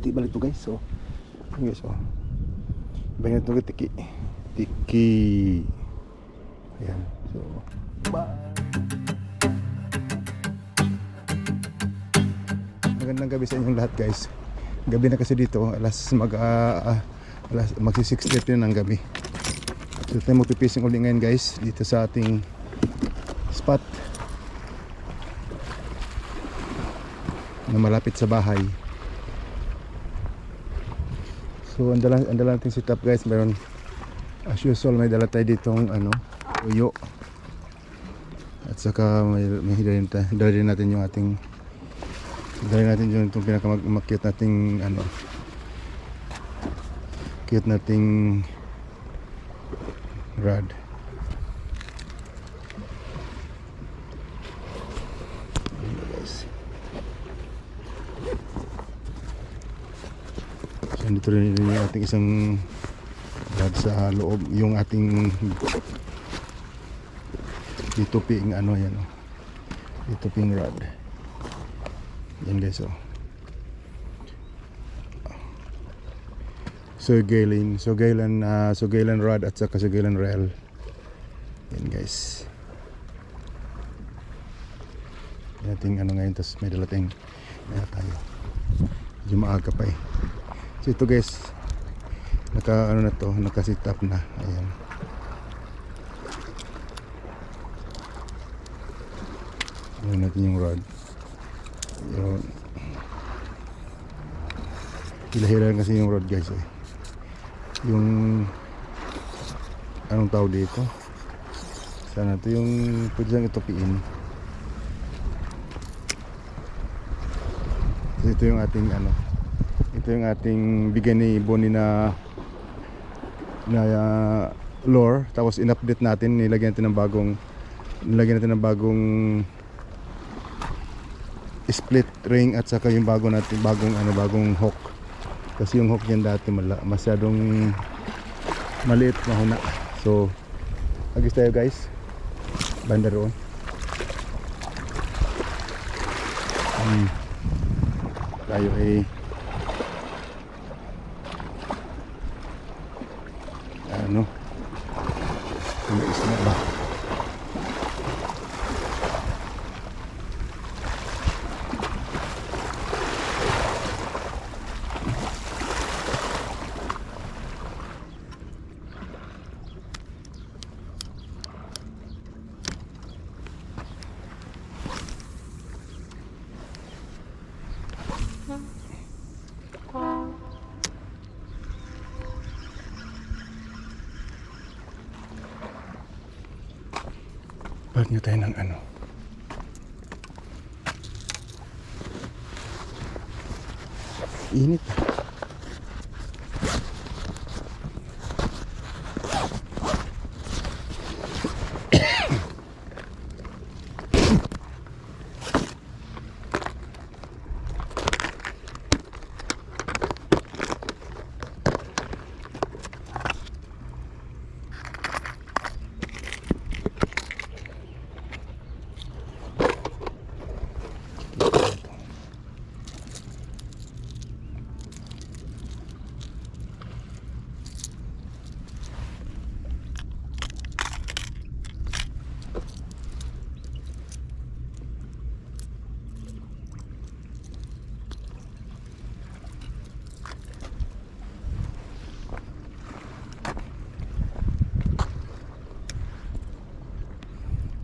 gati balik to guys. So, guys. Iba na ito tiki. Tiki. Ayan. So, bye. Magandang gabi sa inyong lahat guys. Gabi na kasi dito, alas mag ah, alas magsi 6:30 na ng gabi. So tayo magpipising uli ngayon guys dito sa ating spot na malapit sa bahay. So ang dala, ang dala nating setup guys, meron as usual may dala tayo ditong ano, uyo. At saka may, may dalhin, ta- dalhin natin yung ating dalhin natin yung itong pinakamakit nating ano cute nating rod. So, dito rin yung ating isang rod sa loob. Yung ating dito ping ano yan oh. Dito ping rod. Yan guys oh. So Galen, so Galen, uh, so Galen rod at saka so Galen rail. Yan guys. Dating ano ngayon, tapos may dalating na tayo. Medyo maaga pa eh. So ito guys, naka ano na to, naka sit up na. Ayan. Ayan natin yung rod. Yun. Hilahilan kasi yung rod guys eh. Yung anong tawag dito? Sana to yung pwede lang itupiin. So, ito yung ating ano. Ito yung ating bigyan ni Bonnie na na uh, lure. Tapos in-update natin nilagyan natin ng bagong nilagyan natin ng bagong split ring at saka yung bago natin bagong ano bagong hook. Kasi yung hook niyan dati mala, masyadong maliit mahuna. So agis tayo guys. Banda roon. Um, tayo ay ano Balik nyo tayo ng ano. Init.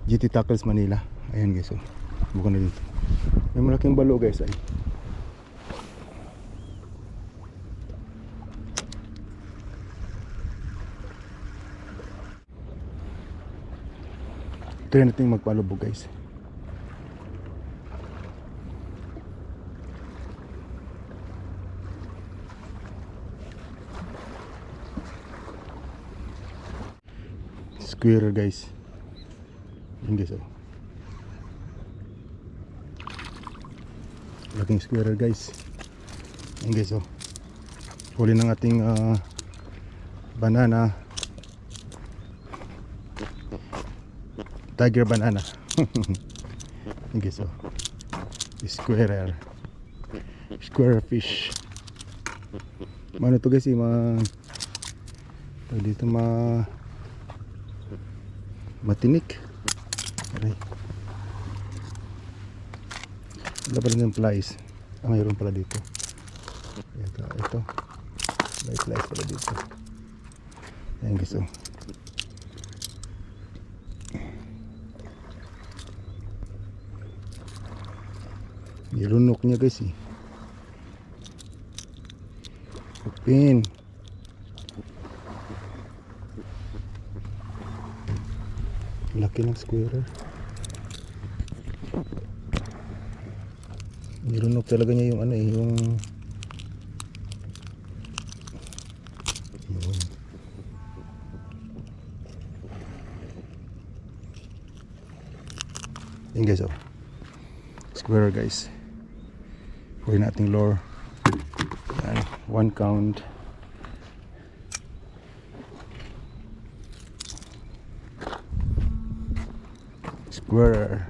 GT Tackles Manila. Ayan guys, oh. Bukan na dito. May malaking balo guys ay. Try natin magpalubog guys. Squirrel guys. Yun guys oh. Laking squirrel guys. Yun guys oh. Huli ng ating ah, banana. Tiger banana. Yun guys oh. Squirrel. Squirrel fish. Mano to guys, eh, tawag dito ma matinik. Aray. Wala pa rin yung flies. Ah, mayroon pala dito. Ito, ito. May flies pala dito. Ayan guys, oh. Nilunok niya guys eh. Open. Laki ng squirrel. Nilunok talaga niya yung ano eh, yung yun. Guys oh. Squirrel guys. Huwag nating lure. Yan, one count. Squirrel.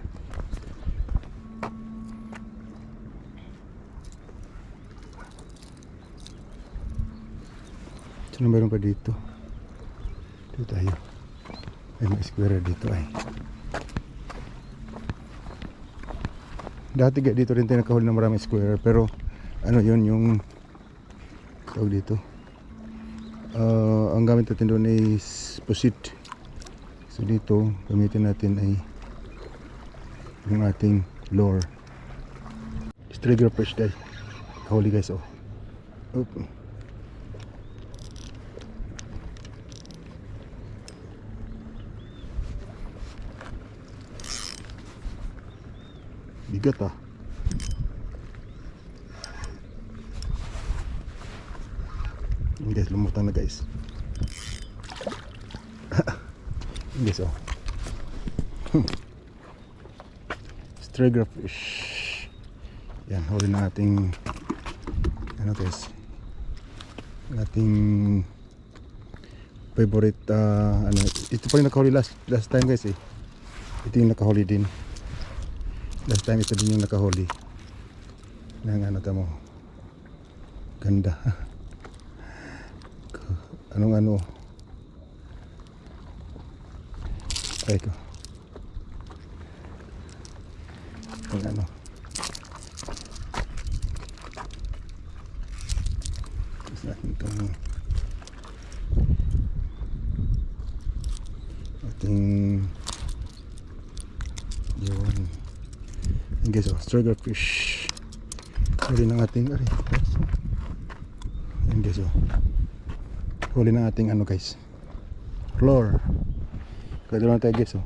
Sino meron pa dito? Dito tayo. Ay, may squirrel dito ay. Dati dito rin tayo nakahuli ng maraming squirrel pero ano yun yung tawag dito. Ah, ang gamit natin doon ay s- pusit. So dito gamitin natin ay yung ating lure. Trigger fish guys. Kahuli guys oh. Oop. Bigat ah. Guys, lumutang na guys. Guys oh. Strigger fish. Yan, huli na ating ano guys. Ating favorite ah, ano, ito pa rin nakahuli last last time guys eh. Ito yung nakahuli din. Last time ito din yung nakahuli. Nang ano tamo. Ganda. Anong ano? Try ko. Ang ano? Tapos natin itong ating yun struggle fish. Huli ng ating, aray, yan guys, oh. Huli ng ating ano guys, floor. Kaya na tayo guys, oh.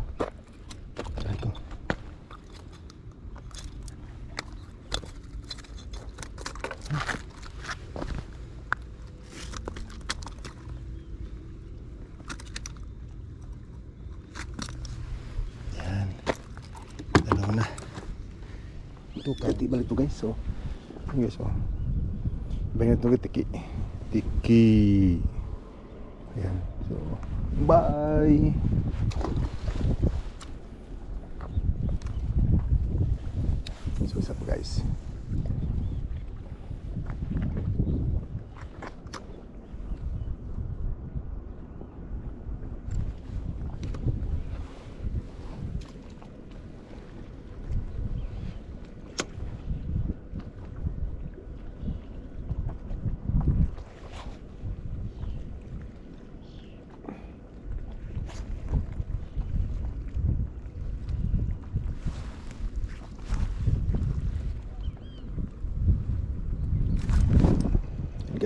Aray ko. Yan. Dalawa na. Ito, kati balik to guys. So, yun guys, oh. Bayan ito tiki. Tiki. Ayan. So, bye. So, what's up guys?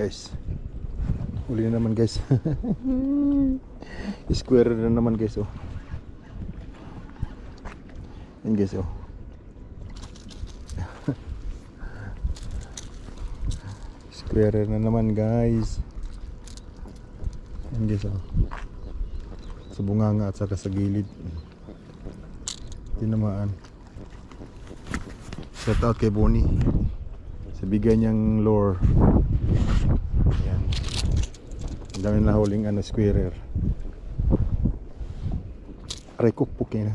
Guys. Uli na naman guys. Square na naman guys oh. Yan guys oh. Square na naman guys. Yan guys oh. Sa bunganga at saka sa gilid. Tinamaan. Shout out kay Bonnie sa bigay niyang lure Ayan. Ang dami na huling ano, squirrel. Aray pukin na.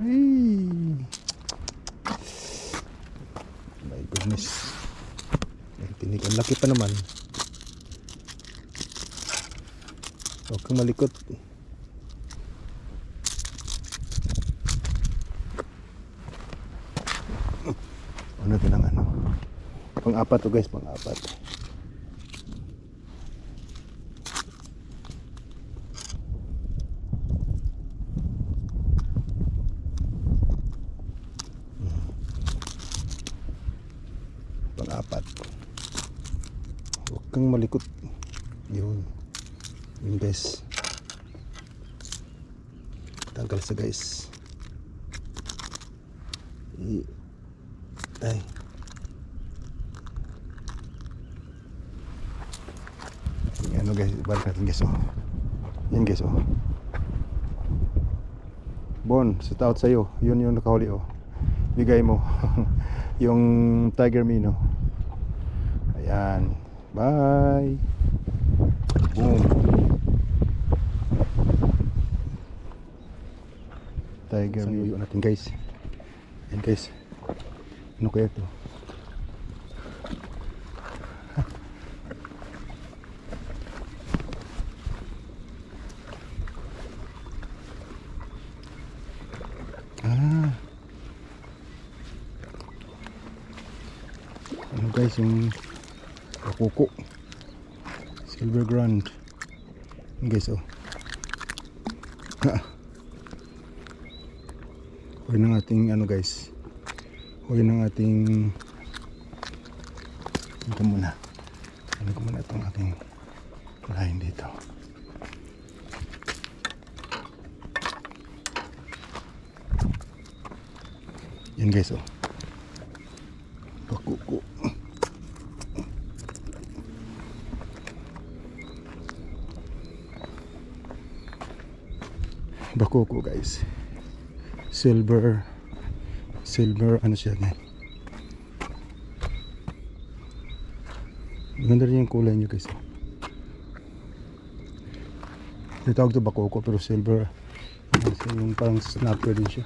Ay. My goodness. Tinig, ang laki pa naman. Huwag kang malikot. Ano ito ng ano? Pang-apat to guys, pang-apat. Pang-apat. Huwag kang malikot. Yun. Yun guys. Tanggal sa guys. Ay. Yung ano guys, balik natin guys oh. Yan guys oh. Bon, sit out sa'yo. Yun yung nakahuli oh. Bigay mo. yung Tiger Mino. Ayan. Bye. Boom. Tiger Mino natin guys. Yan guys. Ano kaya to? Ah. Ano guys yung kakuko. Silver grand. Yan guys oh. Ha. Huli ng ating ano guys. Huli ng ating ito muna. Ano ko muna itong ating line dito. Yan guys oh. Pakuko. Bakoko guys. Silver silver ano siya guys. Ganda rin yung kulay niya guys. Tinatawag to bakoko pero silver. Siya, Yung parang snapper din siya.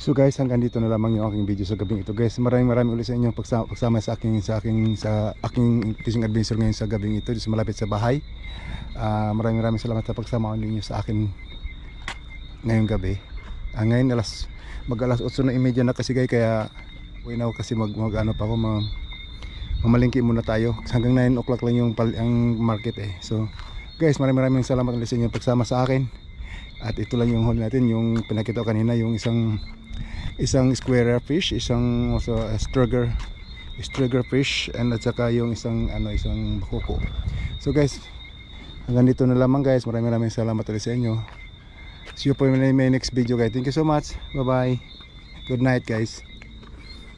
So guys, hanggang dito na lamang yung aking video sa gabing ito. Guys, maraming maraming ulit sa inyo pagsama, pagsama sa aking sa aking sa aking fishing adventure ngayon sa gabing ito, sa malapit sa bahay. Ah, maraming maraming salamat sa pagsama ninyo sa akin ngayong gabi. Ah, ngayon alas mag alas 8 na imedya na kasi kaya uwi na kasi mag, mag ano pa ako ma, mamalingki muna tayo. Hanggang 9 o'clock lang yung ang market eh. So guys, maraming maraming salamat sa inyo pagsama sa akin. At ito lang yung huli natin, yung pinakita ko kanina, yung isang isang square fish, isang also uh, strugger strugger fish and at saka yung isang ano isang bakuko. So guys, hanggang dito na lamang guys. Maraming maraming salamat ulit sa inyo. See you po in my next video guys. Thank you so much. Bye bye. Good night guys.